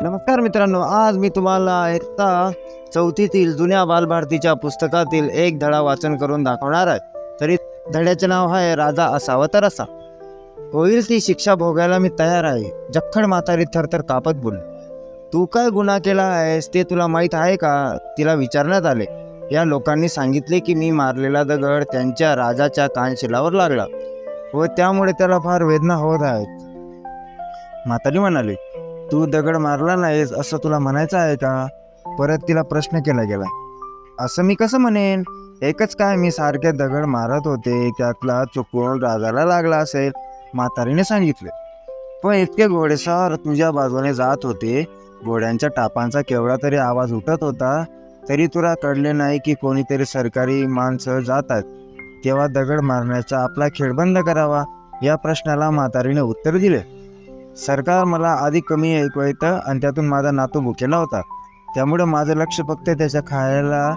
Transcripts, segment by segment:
नमस्कार मित्रांनो आज मी तुम्हाला एकता चौथीतील जुन्या बालभारतीच्या पुस्तकातील एक धडा वाचन करून दाखवणार आहे. तरी धड्याचे नाव आहे राजा असावं तर असा. होईल ती शिक्षा भोगायला मी तयार आहे. जखड म्हातारी थरथर कापत बोल तू काय गुन्हा केला आहेस? ते तुला माहीत आहे का? तिला विचारण्यात आले. या लोकांनी सांगितले की मी मारलेला दगड त्यांच्या राजाच्या कानशिलावर लागला व त्यामुळे त्याला फार वेदना होत आहेत. म्हातारी म्हणाली तू दगड मारला नाहीस असं तुला म्हणायचं आहे का? परत तिला प्रश्न केला गेला. असं मी कसं म्हणेन? एकच काय मी सारखे दगड मारत होते त्यातला चुकून राजाला लागला असेल म्हातारीने सांगितले. पण इतके घोडेसार तुझ्या बाजूने जात होते घोड्यांच्या टापांचा केवढा तरी आवाज उठत होता तरी तुला कळले नाही की कोणीतरी सरकारी माणसं जातात. तेव्हा दगड मारण्याचा आपला खेळ बंद करावा या प्रश्नाला म्हातारीने उत्तर दिले. सरकार मला आधी कमी ऐकू येतं आणि त्यातून माझा नातू भुकेला होता. त्यामुळे माझं लक्ष फक्त त्याच्या खायला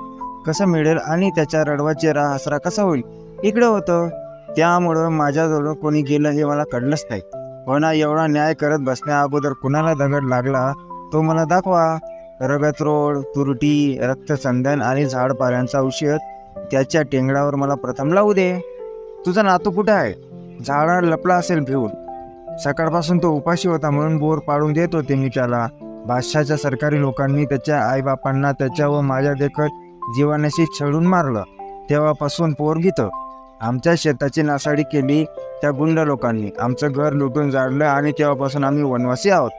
कसं मिळेल आणि त्याच्या रडवा चेहरा हसरा कसा होईल? इकडं होतं. त्यामुळं माझ्याजवळ कोणी गेलं हे मला कळलंच नाही. हो कोणा एवढा न्याय करत बसण्या अगोदर कुणाला दगड लागला? तो मला दाखवा. रगत रोड तुरटी रक्तचंदन आणि झाडपाऱ्यांचा औषध त्याच्या टेंगडावर मला प्रथम लावू दे. तुझा नातू कुठं आहे? झाडा लपला असेल भिवून सकाळपासून तो उपाशी होता म्हणून बोर पाडून देत होते मी त्याला बादशाच्या सरकारी लोकांनी त्याच्या आईबापांना त्याच्या व माझ्या देखत जीवानाशी छळून मारलं. तेव्हापासून पोर घेतं आमच्या शेताची नासाडी केली त्या गुंड लोकांनी. आमचं घर लुटून जाळलं आणि तेव्हापासून आम्ही वनवासी आहोत.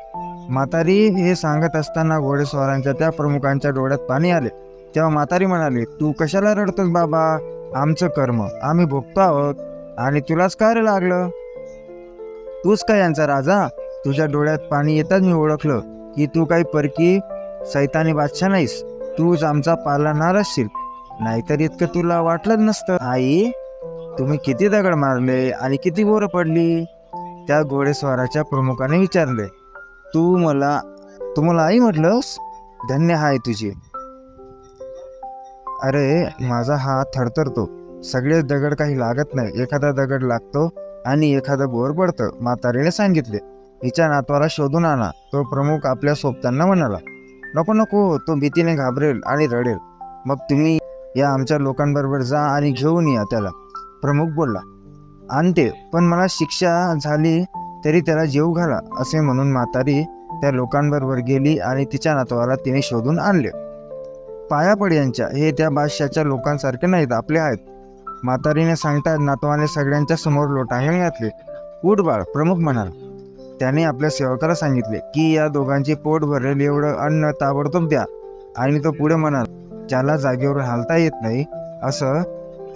म्हातारी हे सांगत असताना घोडेस्वारांच्या त्या प्रमुखांच्या डोळ्यात पाणी आले. तेव्हा म्हातारी म्हणाली तू कशाला रडतोस बाबा? आमचं कर्म. आम्ही भोगतो आहोत. आणि तुलाच काय रे लागलं? तूच काय यांचा राजा? तुझ्या डोळ्यात पाणी येताच मी ओळखलं. की तू काही परकी सैतानी बादशाह नाहीस. तूच आमचा पालनार असशील. नाहीतर इतकं तुला वाटलंच नसतं. आई तुम्ही किती दगड मारले आणि किती बोरं पडली? त्या घोडेस्वाराच्या प्रमुखाने विचारले. तू मला तू मला आई म्हटलंस? धन्य हाय तुझी. अरे माझा हात थरथरतो. सगळेच दगड काही लागत नाही. एखादा दगड लागतो आणि एखादं बोर पडतं म्हातारीने सांगितले. हिच्या नातवाला शोधून आणा. तो प्रमुख आपल्या सोबत्यांना म्हणाला नको नको तो भीतीने घाबरेल आणि रडेल. मग तुम्ही या आमच्या लोकांबरोबर जा आणि घेऊन या त्याला. प्रमुख बोलला आणते पण मला शिक्षा झाली तरी त्याला जेव घाला असे म्हणून म्हातारी त्या लोकांबरोबर गेली आणि तिच्या नातवाला तिने शोधून आणले. पाया पड यांच्या हे त्या बादशाच्या लोकांसारखे नाहीत आपले आहेत. म्हातारीने सांगतात नातवाने सगळ्यांच्या समोर लोटांगण घातले. उठ बाळ प्रमुख म्हणाला. त्याने आपल्या सेवकाला सांगितले की या दोघांचे पोट भरेल एवढं अन्न ताबडतोब द्या. आणि तो पुढे म्हणाला ज्याला जागेवर हालता येत नाही असं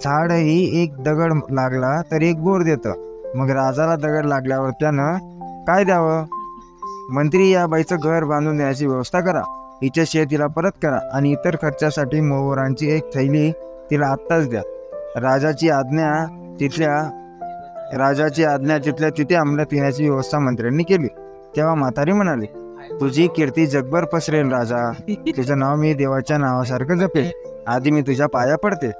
झाडही एक दगड लागला तर एक बोर देतं. मग राजाला दगड लागल्यावर त्यानं काय द्यावं? मंत्री या बाईचं घर बांधून देण्याची व्यवस्था करा. हिच्या शेतीला परत करा आणि इतर खर्चासाठी मोहरांची एक थैली तिला आत्ताच द्या. राजाची आज्ञा तिथल्या राजाची आज्ञा तिथल्या तिथे अंमलात पिण्याची व्यवस्था मंत्र्यांनी केली. तेव्हा म्हातारी म्हणाली तुझी कीर्ती जगभर पसरेल राजा. तुझं नाव मी देवाच्या नावासारखं जपेल. आधी मी तुझ्या पाया पडते.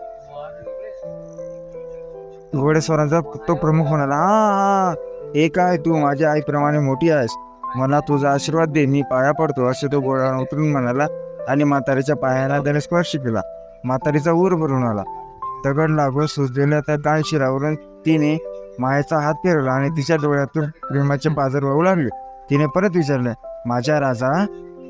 घोडेस्वरांचा तो प्रमुख म्हणाला हा एक आहे तू माझ्या आईप्रमाणे मोठी आहेस. मला तुझा आशीर्वाद दे मी पाया पडतो असे तो घोडा उतरून म्हणाला आणि म्हातारीच्या पायाला त्याने स्पर्श केला. म्हातारीचा ऊर भरून आला. दगड लागून सुजलेल्या त्या काळ शिरावरून तिने मायाचा हात फिरवला आणि तिच्या डोळ्यातून प्रेमाचे पाजर वाहू लागले. तिने परत विचारले माझ्या राजा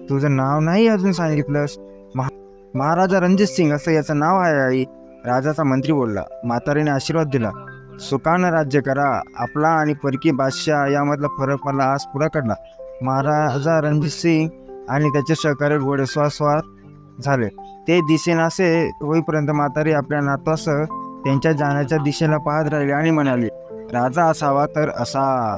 तुझं नाव नाही अजून सांगितलंस? महा महाराजा रणजित सिंग असं याचं नाव आहे आई. राजाचा मंत्री बोलला म्हातारीने आशीर्वाद दिला. सुखानं राज्य करा. आपला आणि परकी बादशाह यामधला फरक मला आज पुरा कळला महाराजा रणजित सिंग आणि त्याचे सहकारी घोडेस्वास्वार झाले. ते दिसेनासे होईपर्यंत म्हातारी आपल्या नातवासह त्यांच्या जाण्याच्या दिशेला पाहत राहिली आणि म्हणाली राजा असावा तर असा.